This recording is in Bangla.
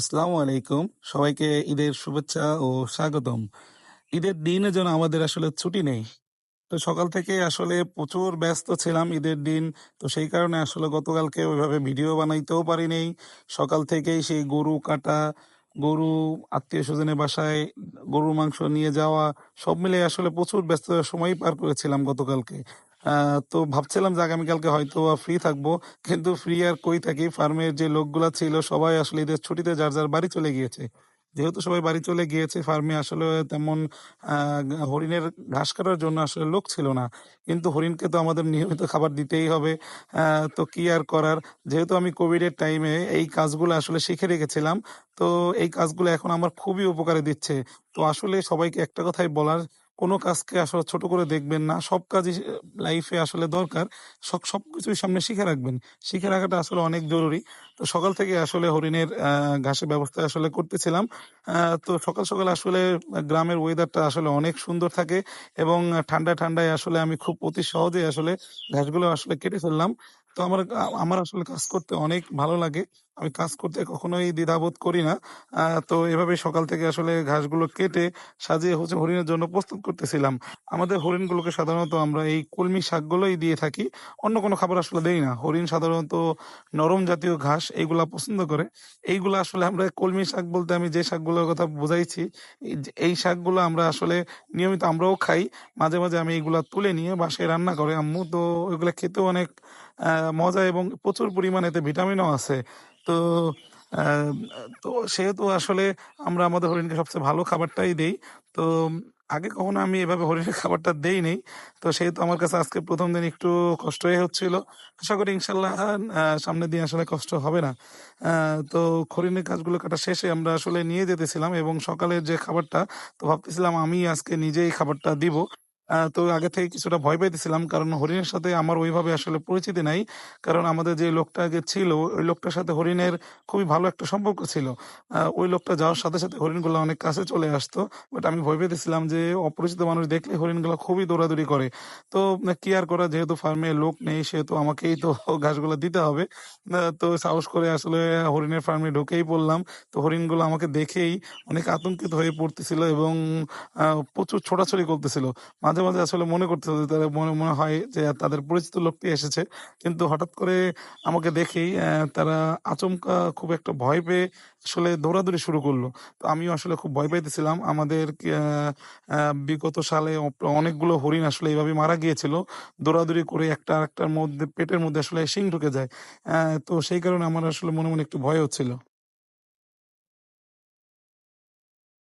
আসসালামু আলাইকুম। সবাইকে ঈদের শুভেচ্ছা ও স্বাগতম। ঈদের দিনে যেন আমাদের আসলে ছুটি নেই। তো সকাল থেকে আসলে প্রচুর ব্যস্ত ছিলাম ঈদের দিন। তো সেই কারণে আসলে গতকালকে ওইভাবে ভিডিও বানাইতেও পারি নাই সকাল থেকেই সেই গরু কাটা, গরু আত্মীয় স্বজনের বাসায় গরুর মাংস নিয়ে যাওয়া, সব মিলে আসলে প্রচুর ব্যস্ত সময় পার করেছিলাম গতকালকে। তো ভাবছিলাম যে আগামীকালকে হয়তো ফ্রি থাকব, কিন্তু ফ্রি আর কই থাকি? ফার্মের যে লোকগুলা ছিল, সবাই আসলে ঈদের ছুটিতে যার যার বাড়ি চলে গিয়েছে। যেহেতু সবাই বাড়ি চলে গিয়েছে ফার্মে আসলে তেমন হরিণের ঘাস কাটার জন্য আসলে লোক ছিল না। কিন্তু হরিণকে তো আমাদের নিয়মিত খাবার দিতেই হবে। তো কি আর করার? যেহেতু আমি কোভিড এর টাইমে এই কাজগুলো আসলে শিখে রেখেছিলাম, তো এই কাজগুলো এখন আমার খুবই উপকারে দিচ্ছে। তো আসলে সবাইকে একটা কথাই বলার কোনো কাজকে আসলে ছোট করে দেখবেন না। সব কাজই লাইফে আসলে দরকার। সব সবকিছুই সামনে শিখে রাখবেন। শিখে রাখাটা আসলে অনেক জরুরি। তো সকাল থেকে আসলে হরিণের ঘাসের ব্যবস্থা আসলে করতেছিলাম। তো সকাল সকাল আসলে গ্রামের ওয়েদারটা আসলে অনেক সুন্দর থাকে এবং ঠান্ডা ঠান্ডায় আসলে আমি খুব অতি সহজে আসলে ঘাসগুলো আসলে কেটে ফেললাম। তো আমার আমার আসলে কাজ করতে অনেক ভালো লাগে। আমি কাজ করতে কখনোই দ্বিধাবোধ করি না। তো এভাবে সকাল থেকে আসলে ঘাসগুলো কেটে সাজিয়ে হচ্ছে হরিণের জন্য প্রস্তুত করতেছিলাম। আমাদের হরিণগুলোকে সাধারণত আমরা এই কলমি শাকগুলোই দিয়ে থাকি। অন্য কোনো খাবার আসলে দেই না। হরিণ সাধারণত নরম জাতীয় ঘাস এইগুলা পছন্দ করে। এইগুলো আসলে আমরা কলমি শাক বলতে আমি যে শাকগুলোর কথা বুঝাইছি, এই শাকগুলো আমরা আসলে নিয়মিত আমরাও খাই। মাঝে মাঝে আমি এইগুলা তুলে নিয়ে বাসায় রান্না করে। আম্মু তো ওইগুলা খেতেও অনেক মজা এবং প্রচুর পরিমাণে এতে ভিটামিনও আছে। তো তো সেহেতু আসলে আমরা আমাদের হরিণকে সবচেয়ে ভালো খাবারটাই দেই। তো, আগে কখনো আমি এভাবে হরিণের খাবারটা দেই নেই তো সেহেতু আমার কাছে আজকে প্রথম দিন একটু কষ্টই হচ্ছিল। আশা করি ইনশাল্লাহ সামনের দিন আসলে কষ্ট হবে না। তো হরিণের কাজগুলো কাটা শেষে আমরা আসলে নিয়ে যেতেছিলাম এবং সকালের যে খাবারটা, তো ভাবতেছিলাম আমি আজকে নিজেই খাবারটা দিব। তো আগে থেকে কিছুটা ভয় পাইতেছিলাম। কারণ হরিণের সাথে আমার ওইভাবে আসলে পরিচিতি নাই। কারণ আমাদের যে লোকটা আগে ছিল ওই লোকটার সাথে হরিণের খুবই ভালো একটা সম্পর্ক ছিল। ওই লোকটা যাওয়ার সাথে সাথে হরিণগুলো অনেক কাছে চলে আসতো। বাট আমি ভয় পেতেছিলাম যে অপরিচিত মানুষ দেখলে হরিণগুলো খুবই দৌড়াদৌড়ি করে। তো কি আর করা? যেহেতু ফার্মে লোক নেই সেহেতু আমাকেই তো ঘাসগুলো দিতে হবে। তো সাহস করে আসলে হরিণের ফার্মে ঢুকেই পড়লাম। তো হরিণগুলো আমাকে দেখেই অনেক আতঙ্কিত হয়ে পড়তেছিল এবং প্রচুর ছোটাছুটি করতেছিল। মাঝে মাঝে মাঝে আসলে মনে করতে তারা মনে মনে হয় যে তাদের পরিচিত লোকটি এসেছে। কিন্তু হঠাৎ করে আমাকে দেখেই তারা আচমকা খুব একটা ভয় পেয়ে আসলে দৌড়াদৌড়ি শুরু করল। তো আমিও আসলে খুব ভয় পাইতেছিলাম। আমাদের বিগত সালে অনেকগুলো হরিণ আসলে এইভাবে মারা গিয়েছিল। দৌড়াদৌড়ি করে একটা আরেকটার মধ্যে, পেটের মধ্যে আসলে শিং ঢুকে যায়। তো সেই কারণে আমার আসলে মনে মনে একটু ভয় হচ্ছিল।